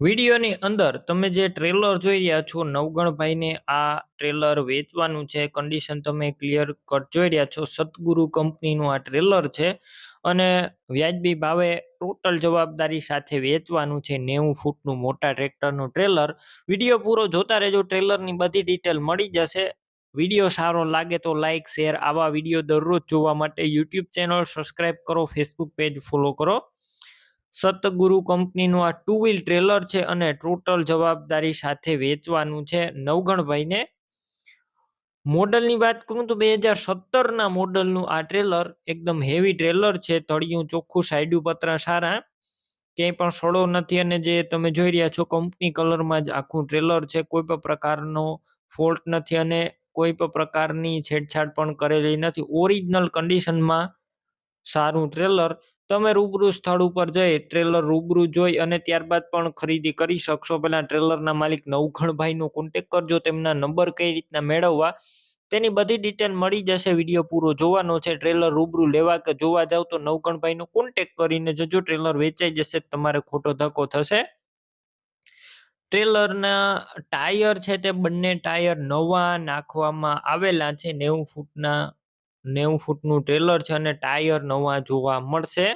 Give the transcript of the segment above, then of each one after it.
વિડીયોની અંદર તમે જે ટ્રેલર જોઈ રહ્યા છો, નવગણભાઈને આ ટ્રેલર વેચવાનું છે. કન્ડિશન તમે ક્લિયર કટ જોઈ રહ્યા છો. સદગુરુ કંપનીનું આ ટ્રેલર છે અને વ્યાજબી ભાવે ટોટલ જવાબદારી સાથે વેચવાનું છે નેવું ફૂટનું મોટા ટ્રેક્ટરનું ટ્રેલર. વીડિયો પૂરો જોતા રહેજો, ટ્રેલરની બધી ડિટેલ મળી જશે. વીડિયો સારો લાગે તો લાઇક શેર આવા વીડિયો દરરોજ જોવા માટે યુટ્યુબ ચેનલ સબસ્ક્રાઇબ કરો ફેસબુક પેજ ફોલો કરો. સતગુરુ કંપનીનું આ ટુ વ્હીલ ટ્રેલર છે અને ટોટલ જવાબદારી સાથે વેચવાનું છે નવગણભાઈને. મોડલની વાત કરું તો બે હજાર સત્તરના મોડલનું આ ટ્રેલર એકદમ હેવી ટ્રેલર છે, તળિયું ચોખ્ખું સાઈડું પતરા સારા. ક્યાંય પણ સડો નથી અને જે તમે જોઈ રહ્યા છો કંપની કલરમાં જ આખું ટ્રેલર છે, કોઈ પણ પ્રકારનો ફોલ્ટ નથી અને કોઈ પણ પ્રકારની છેડછાડ પણ કરેલી નથી. ઓરિજિનલ કન્ડિશનમાં સારું ટ્રેલર તમે રૂબરૂ સ્થળ ઉપર જઈ ટ્રેલર રૂબરૂ જોઈ અને ત્યારબાદ પણ ખરીદી કરી શકશો. પહેલાં ટ્રેલરના માલિક નવઘણભાઈનો કોન્ટેક કરજો, તેમના નંબર કઈ રીતના મેળવવા, તેની બધી ડિટેલ મળી જશે. વીડિયો પૂરો જોવાનો છે. ટ્રેલર રૂબરૂ લેવા કે જોવા જાવ તો નવકણભાઈનો કોન્ટેક કરીને જજો. ટ્રેલર વેચાઈ જશે તમારે ખોટો ધક્કો થશે. ટ્રેલરના ટાયર છે તે બંને ટાયર નવા નાખવામાં આવેલા છે. નેવું ફૂટના નેવું ફૂટનું ટ્રેલર છે અને ટાયર નવા જોવા મળશે.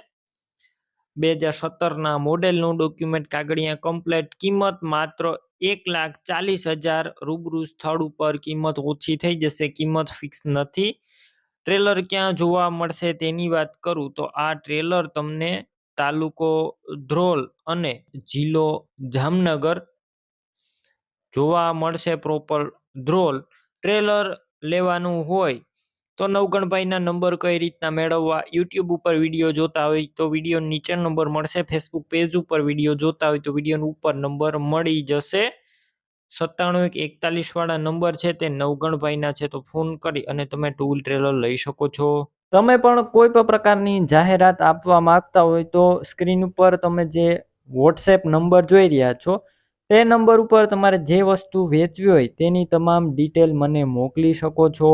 બે હજાર સત્તરના મોડેલનું ડોક્યુમેન્ટ કાગળિયા કમ્પ્લેટ કિંમત માત્ર એક લાખ ચાલીસ હજાર રૂબરૂ સ્થળ ઉપર કિંમત ઓછી થઈ જશે, કિંમત ફિક્સ નથી. ટ્રેલર ક્યાં જોવા મળશે તેની વાત કરું તો આ ટ્રેલર તમને તાલુકો ધ્રોલ અને જિલ્લો જામનગર જોવા મળશે પ્રોપર ધ્રોલ. ટ્રેલર લેવાનું હોય તો નવગણભાઈના નંબર કઈ રીતના મેળવવા? યુટ્યુબ ઉપર વીડિયો જોતા હોય તો વીડિયો નીચે નંબર મળશે. ફેસબુક પેજ ઉપર વીડિયો જોતા હોય તો વીડિયો ઉપર નંબર મળી જશે. સત્તાણું એક એકતાલીસ વાળા નંબર છે તે નવગણભાઈના છે તો ફોન કરી અને તમે ટૂલ ટ્રેલર લઈ શકો છો. તમે પણ કોઈ પણ પ્રકારની જાહેરાત આપવા માંગતા હોય તો સ્ક્રીન ઉપર તમે જે વોટ્સએપ નંબર જોઈ રહ્યા છો, તે નંબર ઉપર તમારે જે વસ્તુ વેચવી હોય તેની તમામ ડિટેલ મને મોકલી શકો છો.